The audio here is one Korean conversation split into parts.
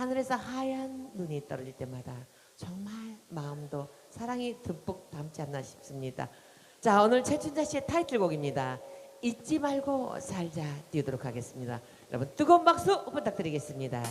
하늘에서 하얀 눈이 떨어질 때마다 정말 마음도 사랑이 듬뿍 담지 않나 싶습니다. 자 오늘 최춘자 씨의 타이틀곡입니다. 잊지 말고 살자 띄우도록 하겠습니다. 여러분 뜨거운 박수 부탁드리겠습니다.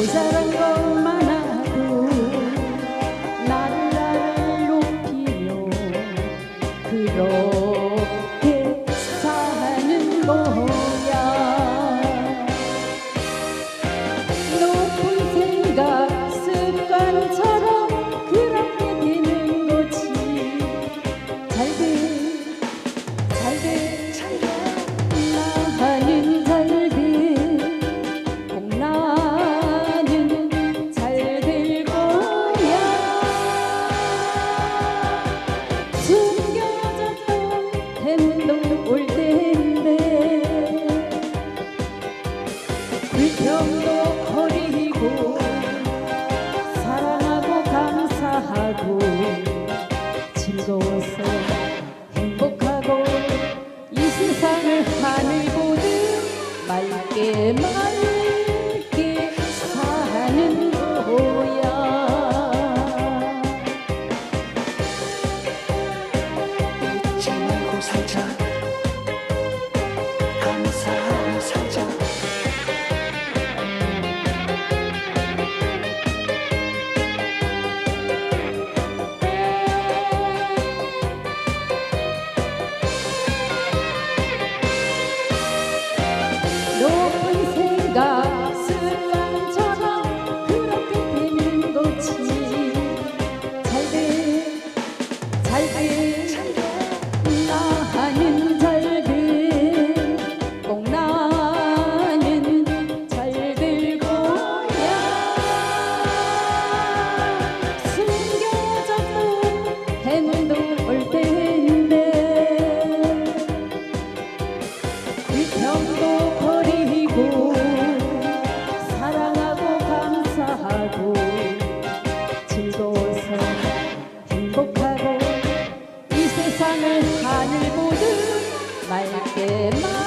모자란 것 많아도 나를 나를 높이며 그렇게 사는 거 병도 버리고 사랑하고 감사하고 즐거워서 행복하고 이 세상을 하늘 보듯 맑게 맑게 사는 거야. 살자 like it.